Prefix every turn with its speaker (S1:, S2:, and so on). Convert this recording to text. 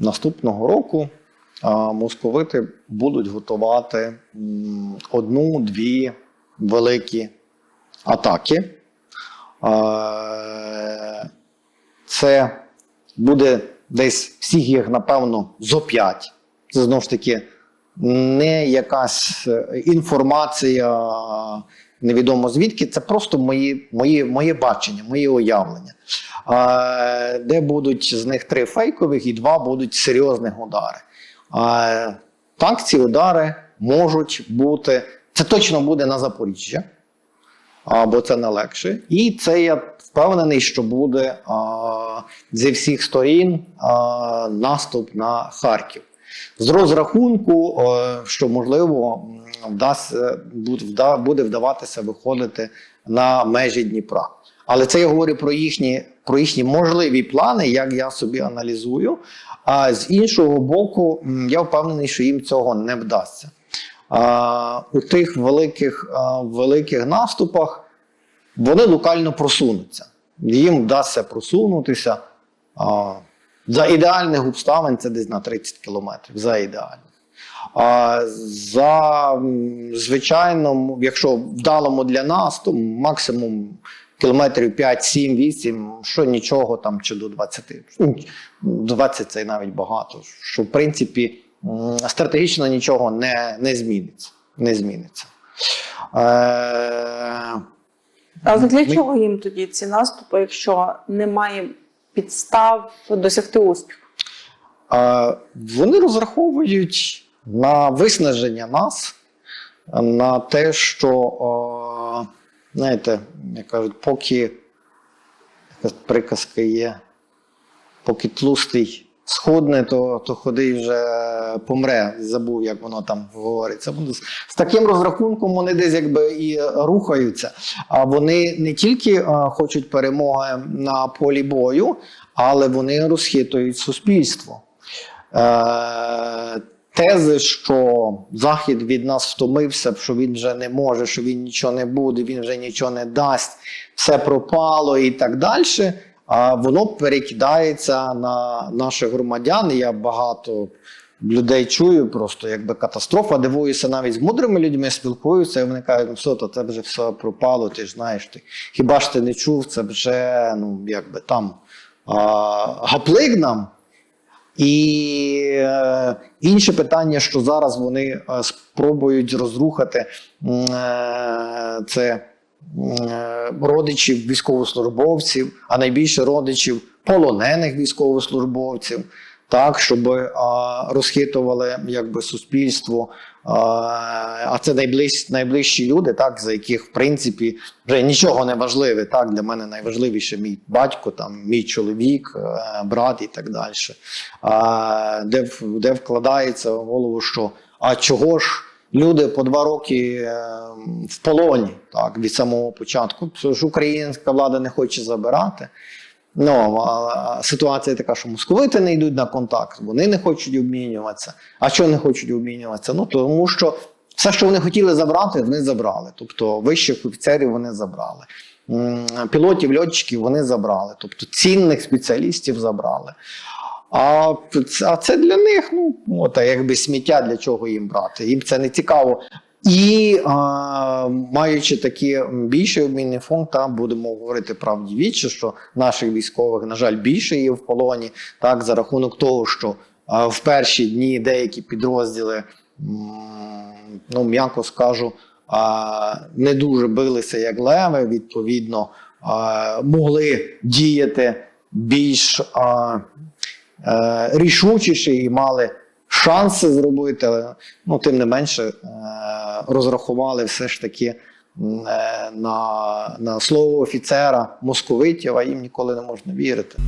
S1: наступного року московити будуть готувати одну-дві великі атаки. Це буде десь всіх їх, напевно, зо 5. Це знову ж таки не якась е, інформація, невідомо звідки. Це просто мої, мої, моє бачення, моє уявлення. Де будуть з них три фейкових і два будуть серйозних удари. Так, ці удари можуть бути. Це точно буде на Запоріжжя, бо це найлегше. І це я впевнений, що буде зі всіх сторін наступ на Харків. З розрахунку, е, що можливо м, вдасть, буде вдаватися виходити на межі Дніпра. Але це я говорю про їхні, про їхні можливі плани, як я собі аналізую. А з іншого боку, я впевнений, що їм цього не вдасться. А, у тих великих, а, великих наступах вони локально просунуться. Їм вдасться просунутися. А, за ідеальних обставин це десь на 30 кілометрів. За ідеальних. А за звичайно, якщо вдалому для нас, то максимум кілометрів 5, 7, 8, що нічого там чи до 20. Ну, 20 це навіть багато. Що в принципі стратегічно нічого не, не зміниться. Не зміниться. Е,
S2: А для
S1: Ми-
S2: чого їм тоді ці наступи, якщо немає підстав досягти успіху?
S1: Е, Вони розраховують на виснаження нас, на те, що, е, знаєте, як кажуть, поки приказка є, поки тлустий схудне, то, то ходи вже помре. Забув, як воно там говориться. З- таким розрахунком вони десь якби і рухаються. А вони не тільки е, хочуть перемоги на полі бою, але вони розхитують суспільство. Тези, що Захід від нас втомився, що він вже не може, що він нічого не буде, він вже нічого не дасть, все пропало і так далі. А воно перекидається на наших громадян. Я багато людей чую, просто якби катастрофа. Дивуюся навіть з мудрими людьми спілкуюся, і вони кажуть, ну все, то це вже все пропало. Ти ж знаєш, ти хіба ж ти не чув? Це вже ну якби там а, гаплик нам. І е, інше питання, що зараз вони е, спробують розрухати е, це родичів військовослужбовців, а найбільше родичів полонених військовослужбовців, так, щоб розхитували якби, суспільство. А це найближчі, найближчі люди, так, за яких, в принципі, вже нічого не важливе. Так, для мене найважливіше мій батько, там, мій чоловік, е, брат і так далі. А, де, де вкладається в голову, що а чого ж люди по два роки е, в полоні так, від самого початку? Ж українська влада не хоче забирати. Ну, ситуація така, що московити не йдуть на контакт, вони не хочуть обмінюватися. А чого не хочуть обмінюватися? Ну тому що все, що вони хотіли забрати, вони забрали. Тобто вищих офіцерів вони забрали. Пілотів, льотчиків вони забрали, тобто цінних спеціалістів забрали. А а це для них, ну, от, якби сміття для чого їм брати. Їм це не цікаво. І а, маючи такий більший обмінний фонд, там будемо говорити правді що наших військових, на жаль, більше є в полоні, так, за рахунок того, що а, в перші дні деякі підрозділи, ну м'яко скажу, не дуже билися як леви, відповідно, могли діяти більш е, рішучіше і мали шанси зробити, але ну, тим не менше е, розрахували все ж таки е, на, на слово офіцера московитів, а їм ніколи не можна вірити.